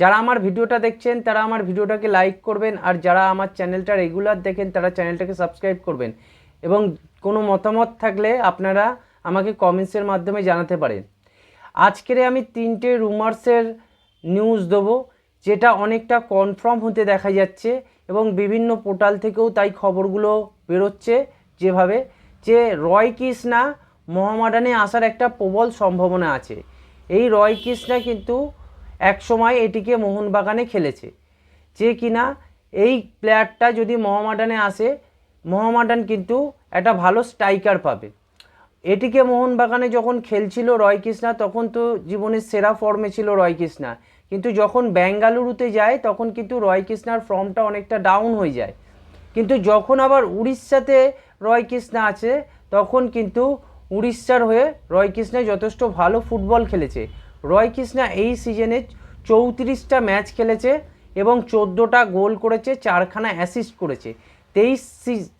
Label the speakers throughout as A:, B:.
A: যারা আমার ভিডিওটা দেখছেন, তারা আমার ভিডিওটাকে লাইক করবেন আর যারা আমার চ্যানেলটা রেগুলার দেখেন, তারা চ্যানেলটাকে সাবস্ক্রাইব করবেন। এবং কোনো মতামত থাকলে আপনারা আমাকে কমেন্টসের মাধ্যমে জানাতে পারেন। আজকের আমি তিনটে রুমার্সের নিউজ দেবো, যেটা অনেকটা কনফার্ম হতে দেখা যাচ্ছে এবং বিভিন্ন পোর্টাল থেকেও তাই খবরগুলো বেরোচ্ছে যেভাবে, যে রয় কৃষ্ণা মোহামেডানে আসার একটা প্রবল সম্ভাবনা আছে। এই রয় কৃষ্ণা কিন্তু একসময় এটিকে মোহনবাগানে খেলেছে। যে কিনা এই প্লেয়ারটা যদি মোহামেডানে আসে, মোহামেডান কিন্তু একটা ভালো স্ট্রাইকার পাবে। এটিকে মোহনবাগানে যখন খেলছিল রয় কৃষ্ণা, তখন তো জীবনের সেরা ফর্মে ছিল রয় কৃষ্ণা। কিন্তু যখন বেঙ্গালুরুতে যায়, তখন কিন্তু রয় কৃষ্ণার ফর্মটা অনেকটা ডাউন হয়ে যায়। কিন্তু যখন আবার উড়িষ্যাতে রয় কৃষ্ণা আছে, তখন কিন্তু উড়িষ্যার হয়ে রয় কৃষ্ণা যথেষ্ট ভালো ফুটবল খেলেছে। রয় কৃষ্ণা এই সিজনে চৌত্রিশটা ম্যাচ খেলেছে এবং চোদ্দোটা গোল করেছে, চারখানা অ্যাসিস্ট করেছে। তেইশ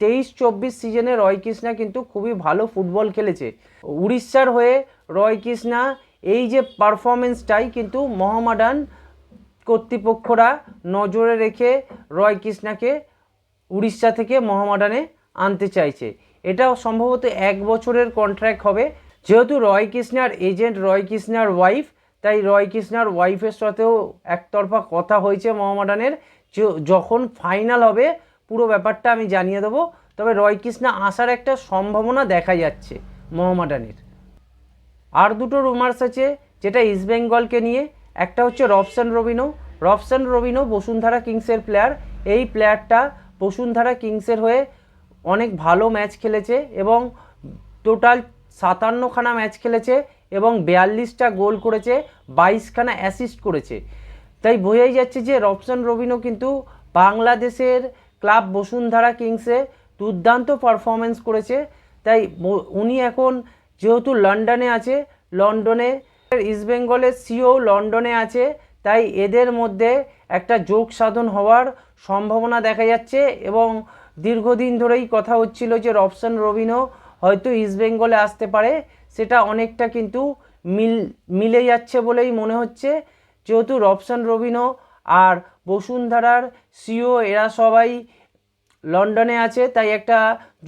A: তেইশ চব্বিশ সিজনে রয় কৃষ্ণা কিন্তু খুবই ভালো ফুটবল খেলেছে। উড়িষ্যার হয়ে রয় কৃষ্ণা এই যে পারফরমেন্সটাই কিন্তু মহামাডান কর্তৃপক্ষরা নজরে রেখে রয় কৃষ্ণাকে উড়িষ্যা থেকে মহামাডানে আনতে চাইছে। এটাও সম্ভবত এক বছরের কন্ট্রাক্ট হবে। যেহেতু রয় কৃষ্ণার এজেন্ট রয় কৃষ্ণার ওয়াইফ, তাই রয় কৃষ্ণার ওয়াইফের সাথেও একতরফা কথা হয়েছে মহামাডানের যখন ফাইনাল হবে, পুরো ব্যাপারটা আমি জানিয়ে দেবো। তবে রয় কৃষ্ণা আসার একটা সম্ভাবনা দেখা যাচ্ছে মহামাডানের। আর দুটো রুমার্স আছে, যেটা ইস্টবেঙ্গলকে নিয়ে, একটা হচ্ছে Robson Robinho Robson Robinho Bashundhara কিংসের প্লেয়ার এই প্লেয়ারটা বসুন্ধরা কিংসের হয়ে অনেক ভালো ম্যাচ খেলেছে এবং টোটাল সাতান্নখানা ম্যাচ খেলেছে এবং বিয়াল্লিশটা গোল করেছে, বাইশখানা অ্যাসিস্ট করেছে। তাই বোঝাই যাচ্ছে যে রবসান রবিনো কিন্তু বাংলাদেশের ক্লাব বসুন্ধরা কিংসে দুর্দান্ত পারফরমেন্স করেছে। তাই উনি এখন যেহেতু লন্ডনে আছে, লন্ডনে ইস্টবেঙ্গলের সিও লন্ডনে আছে, তাই এদের মধ্যে একটা যোগ সাধন হওয়ার সম্ভাবনা দেখা যাচ্ছে এবং দীর্ঘদিন ধরেই কথা হচ্ছিল যে রবসান রবিনো হয়তো ইস্টবেঙ্গলে আসতে পারে। সেটা অনেকটা কিন্তু মিল, মিলে যাচ্ছে বলেই মনে হচ্ছে। যেহেতু রবসান রবিনো আর বসুন্ধরার সিও, এরা সবাই লন্ডনে আছে, তাই একটা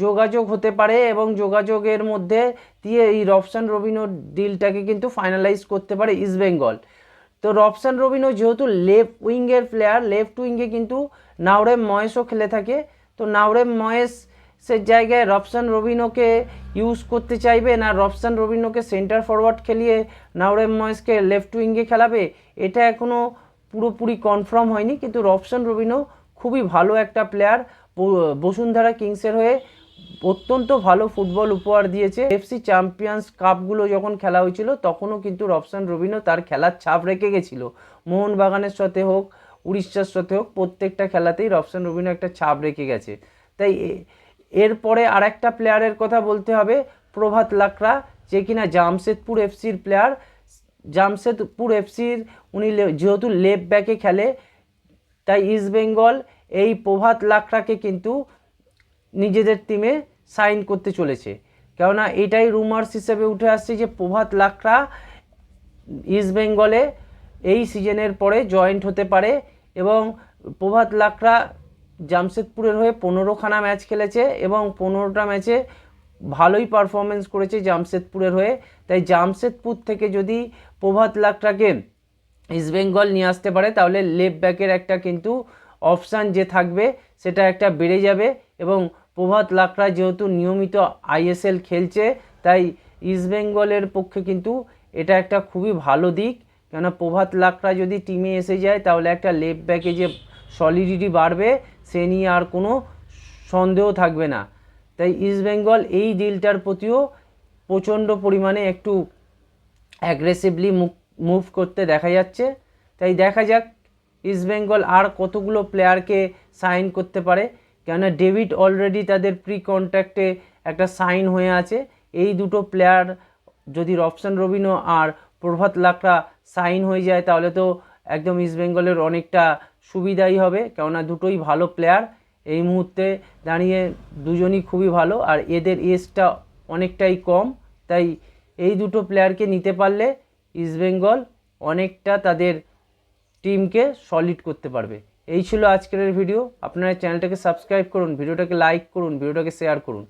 A: যোগাযোগ হতে পারে এবং যোগাযোগের মধ্যে দিয়ে এই রবসান রবিনো ডিলটাকে কিন্তু ফাইনালাইজ করতে পারে ইস্টবেঙ্গল তো রবসান রবিনো যেহেতু লেফট উইঙ্গের প্লেয়ার লেফট উইঙ্গে কিন্তু নাওরেম ময়েসও খেলে থাকে। তো নাওরেম ময়েস সে জায়গায় রবসান রবিনোকে ইউজ করতে চাইবে না রবসান রবিনোকে সেন্টার ফরওয়ার্ড খেলিয়ে নাওরেম ময়েসকে লেফট উইঙ্গে খেলাবে? এটা এখনও পুরোপুরি কনফার্ম হয়নি, কিন্তু রবসান রবিনো খুবই ভালো একটা প্লেয়ার বসুন্ধরা কিংসের হয়ে অত্যন্ত ভালো ফুটবল উপহার দিয়েছে। এফসি চ্যাম্পিয়ন্স কাপগুলো যখন খেলা হয়েছিল, তখনও কিন্তু রবসান রবিনো তার খেলার ছাপ রেখে গেছিল। মোহনবাগানের সাথে হোক, উড়িষ্যার সাথে হোক, প্রত্যেকটা খেলাতেই রবসান রবিনো একটা ছাপ রেখে গেছে। তাই এরপরে আর একটা প্লেয়ারের কথা বলতে হবে, প্রভাত লাকড়া, যে কিনা জামশেদপুর এফসির প্লেয়ার জামশেদপুর এফসির উনি যেহেতু লেফট ব্যাকে খেলে, তাই ইস্টবেঙ্গল এই প্রভাত লাকড়াকে কিন্তু নিজেদের টিমে সাইন করতে চলেছে। কেননা এটাই রুমার্স হিসেবে উঠে আসছে যে প্রভাত লাকড়া ইস্টবেঙ্গলে এই সিজনের পরে জয়েন্ট হতে পারে এবং প্রভাত লাকড়া জামশেদপুরের হয়ে পনেরোখানা ম্যাচ খেলেছে এবং পনেরোটা ম্যাচে ভালোই পারফরমেন্স করেছে জামশেদপুরের হয়ে। তাই জামশেদপুর থেকে যদি প্রভাত লাকড়াকে ইস্টবেঙ্গল নিয়ে আসতে পারে, তাহলে লেফট ব্যাকের একটা কিন্তু অপশান যে থাকবে, সেটা একটা বেড়ে যাবে এবং প্রভাত লাকড়া যেহেতু নিয়মিত আইএসএল খেলছে, তাই ইস্টবেঙ্গলের পক্ষে কিন্তু এটা একটা খুবই ভালো দিক। কেননা প্রভাত লাকড়া যদি টিমে এসে যায়, তাহলে একটা লেফট ব্যাকে যে সলিডিটি বাড়বে, সে নিয়ে আর কোনো সন্দেহ থাকবে না। তাই ইস্টবেঙ্গল এই ডিলটার প্রতিও প্রচণ্ড পরিমাণে একটু অ্যাগ্রেসিভলি মুভ করতে দেখা যাচ্ছে। তাই দেখা যাক ইস্টবেঙ্গল আর কতগুলো প্লেয়ারকে সাইন করতে পারে। কেননা ডেভিড অলরেডি তাদের প্রি কন্ট্রাক্টে একটা সাইন হয়ে আছে। এই দুটো প্লেয়ার যদি রবসান রবিনো আর প্রভাত লাকড়া সাইন হয়ে যায়, তাহলে তো একদম ইস্টবেঙ্গলের অনেকটা সুবিধাই হবে, কেননা দুটোই ভালো প্লেয়ার এই মুহূর্তে দাঁড়িয়ে দুজনই খুবই ভালো, আর এদের এজটা অনেকটাই কম। তাই এই দুটো প্লেয়ারকে নিতে পারলে ইস্টবেঙ্গল অনেকটা তাদের টিমকে সলিড করতে পারবে। এই ছিল আজকের ভিডিও আপনারা চ্যানেলটাকে সাবস্ক্রাইব করুন ভিডিওটাকে লাইক করুন ভিডিওটাকে শেয়ার করুন।